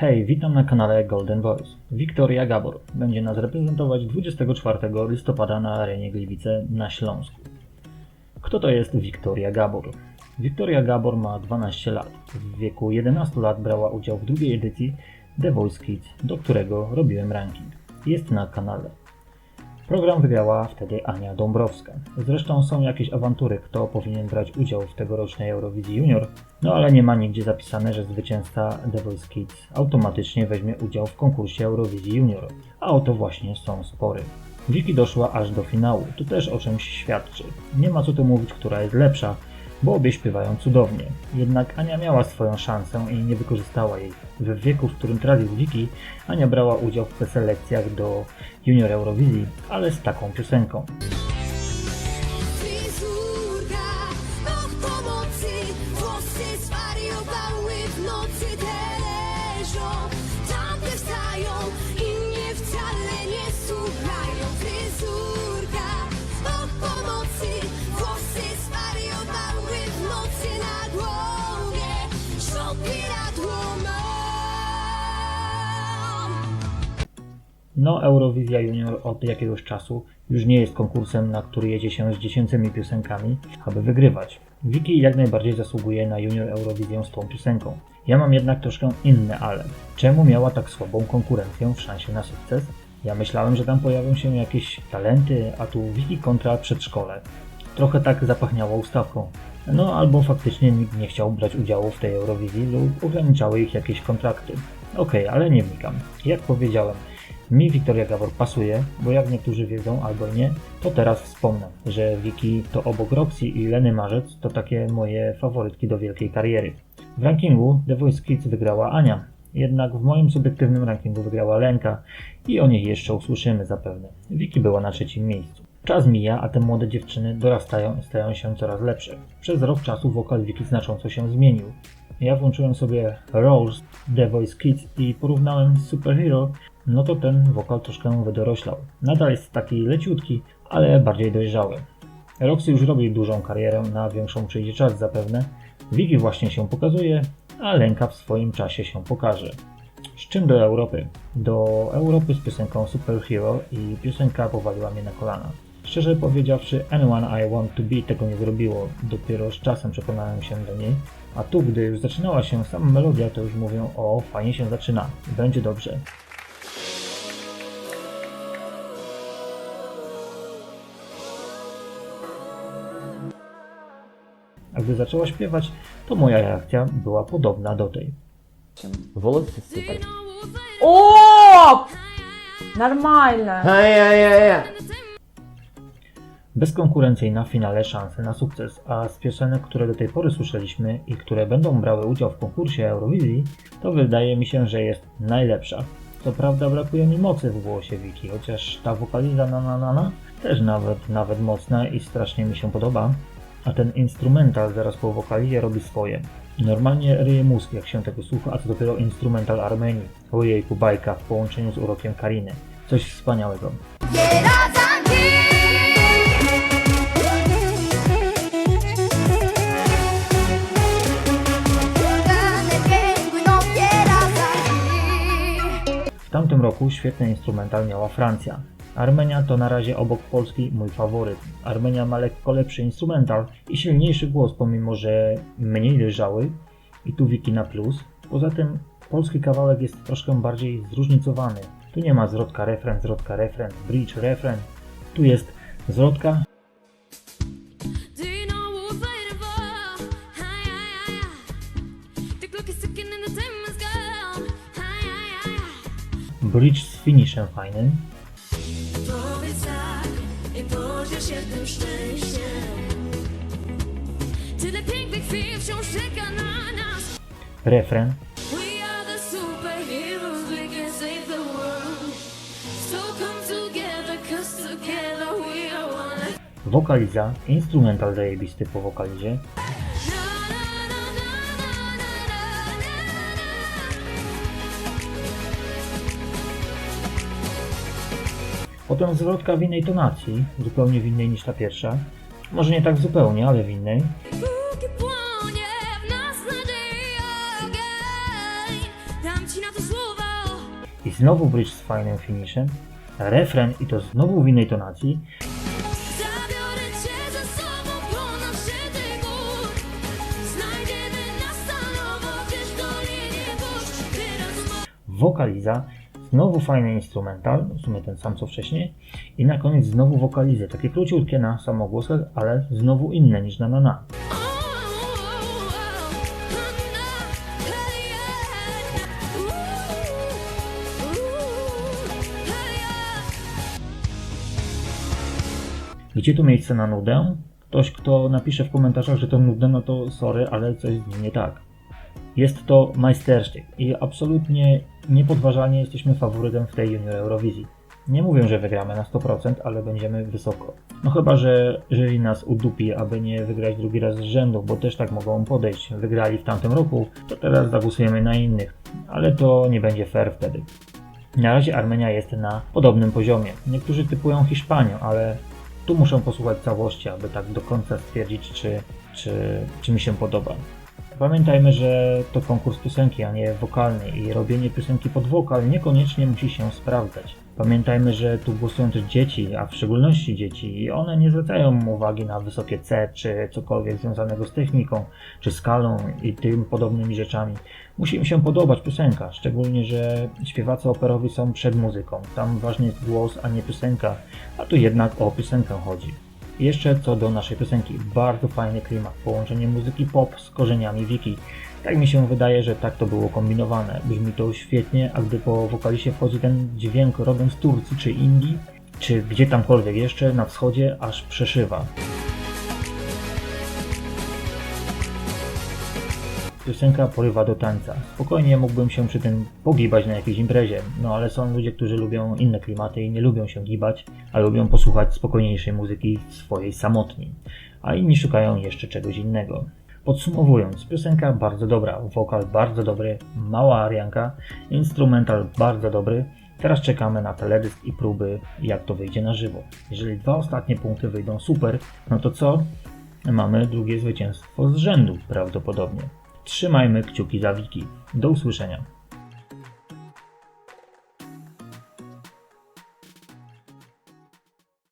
Hej, witam na kanale Golden Voice. Wiktoria Gabor będzie nas reprezentować 24 listopada na arenie Gliwice na Śląsku. Kto to jest Wiktoria Gabor? Wiktoria Gabor ma 12 lat. W wieku 11 lat brała udział w drugiej edycji The Voice Kids, do którego robiłem ranking. Jest na kanale. Program wygrała wtedy Ania Dąbrowska. Zresztą są jakieś awantury, kto powinien brać udział w tegorocznej Eurowizji Junior, no ale nie ma nigdzie zapisane, że zwycięzca The Voice Kids automatycznie weźmie udział w konkursie Eurowizji Junior, a oto właśnie są spory. Wiki doszła aż do finału, to też o czymś świadczy. Nie ma co tu mówić, która jest lepsza, bo obie śpiewają cudownie. Jednak Ania miała swoją szansę i nie wykorzystała jej. W wieku, w którym jest Wiki, Ania brała udział w preselekcjach do Junior Eurowizji, ale z taką piosenką. No, Eurowizja Junior od jakiegoś czasu już nie jest konkursem, na który jedzie się z dziesięcymi piosenkami, aby wygrywać. Wiki jak najbardziej zasługuje na Junior Eurowizję z tą piosenką. Ja mam jednak troszkę inne ale. Czemu miała tak słabą konkurencję w szansie na sukces? Ja myślałem, że tam pojawią się jakieś talenty, a tu Wiki kontra przedszkole. Trochę tak zapachniało ustawką. No albo faktycznie nikt nie chciał brać udziału w tej Eurowizji lub ograniczały ich jakieś kontrakty. Okej, ale nie wnikam. Jak powiedziałem, mi Wiktoria Gabor pasuje, bo jak niektórzy wiedzą albo nie, to teraz wspomnę, że Wiki to obok Roxy i Leny Marzec to takie moje faworytki do wielkiej kariery. W rankingu The Voice Kids wygrała Ania, jednak w moim subiektywnym rankingu wygrała Lenka i o niej jeszcze usłyszymy zapewne. Wiki była na trzecim miejscu. Czas mija, a te młode dziewczyny dorastają i stają się coraz lepsze. Przez rok czasu wokal Wiki znacząco się zmienił. Ja włączyłem sobie Rose, The Voice Kids i porównałem z Superhero, no to ten wokal troszkę wydoroślał. Nadal jest taki leciutki, ale bardziej dojrzały. Roxy już robi dużą karierę, na większą przyjdzie czas zapewne. Wiki właśnie się pokazuje, a Lenka w swoim czasie się pokaże. Z czym do Europy? Do Europy z piosenką Superhero i piosenka powaliła mnie na kolana. Szczerze powiedziawszy, Anyone I Want To Be tego nie zrobiło, dopiero z czasem przekonałem się do niej, a tu, gdy już zaczynała się sama melodia, to już mówią, o, fajnie się zaczyna, będzie dobrze. A gdy zaczęła śpiewać, to moja reakcja była podobna do tej. Волоси супер. О! Нормально. Ай-яй-яй-яй. Bezkonkurencyjna w finale szanse na sukces, a z piosenek, które do tej pory słyszeliśmy i które będą brały udział w konkursie Eurowizji, to wydaje mi się, że jest najlepsza. Co prawda brakuje mi mocy w głosie Wiki, chociaż ta wokaliza na na na na też nawet, nawet mocna i strasznie mi się podoba, a ten instrumental zaraz po wokalizie robi swoje. Normalnie ryje mózg, jak się tego słucha, a to dopiero instrumental Armenii. Ojejku, bajka w połączeniu z urokiem Kariny. Coś wspaniałego. W tamtym roku świetny instrumental miała Francja. Armenia to na razie obok Polski mój faworyt. Armenia ma lekko lepszy instrumental i silniejszy głos, pomimo że mniej dojrzały i tu wiki na plus. Poza tym polski kawałek jest troszkę bardziej zróżnicowany. Tu nie ma zwrotka refren, zwrotka refren, bridge, refren. Tu jest zwrotka, Do you know what one. wokaliza, instrumental zajebisty po wokalizie, Potem zwrotka w innej tonacji, zupełnie w innej niż ta pierwsza. Może nie tak zupełnie, ale w innej. Znowu bridge z fajnym finishem, refren i to znowu w innej tonacji, wokaliza, znowu fajny instrumental, w sumie ten sam co wcześniej, i na koniec znowu wokalizy, takie króciutkie na samogłosach, ale znowu inne niż na na na. Gdzie tu miejsce na nudę? Ktoś, kto napisze w komentarzach, że to nudne, no to sorry, ale coś z nim nie tak. Jest to majstersztyk i absolutnie niepodważalnie jesteśmy faworytem w tej Junior Eurowizji. Nie mówię, że wygramy na 100%, ale będziemy wysoko. No chyba, że jury nas udupi, aby nie wygrać drugi raz z rzędu, bo też tak mogą podejść. Wygrali w tamtym roku, to teraz zagłosujemy na innych, ale to nie będzie fair wtedy. Na razie Armenia jest na podobnym poziomie. Niektórzy typują Hiszpanię, ale tu muszę posłuchać całości, aby tak do końca stwierdzić, czy, czy, czy mi się podoba. Pamiętajmy, że to konkurs piosenki, a nie wokalny i robienie piosenki pod wokal niekoniecznie musi się sprawdzać. Pamiętajmy, że tu głosują też dzieci, a w szczególności dzieci i one nie zwracają uwagi na wysokie C czy cokolwiek związanego z techniką, czy skalą i tym podobnymi rzeczami. Musi im się podobać piosenka, szczególnie, że śpiewacy operowi są przed muzyką. Tam ważny jest głos, a nie piosenka, a tu jednak o piosenkę chodzi. Jeszcze co do naszej piosenki, bardzo fajny klimat, połączenie muzyki pop z korzeniami wiki. Tak mi się wydaje, że tak to było kombinowane. Brzmi to świetnie, a gdy po wokalisie wchodzi ten dźwięk rodem z Turcji czy Indii, czy gdzie tamkolwiek jeszcze na wschodzie, aż przeszywa. Piosenka porywa do tańca. Spokojnie mógłbym się przy tym pogibać na jakiejś imprezie, no ale są ludzie, którzy lubią inne klimaty i nie lubią się gibać, a lubią posłuchać spokojniejszej muzyki swojej samotni, a inni szukają jeszcze czegoś innego. Podsumowując, piosenka bardzo dobra, wokal bardzo dobry, mała arianka, instrumental bardzo dobry. Teraz czekamy na teledysk i próby, jak to wyjdzie na żywo. Jeżeli dwa ostatnie punkty wyjdą super, no to co? Mamy drugie zwycięstwo z rzędu prawdopodobnie. Trzymajmy kciuki za Wiki. Do usłyszenia.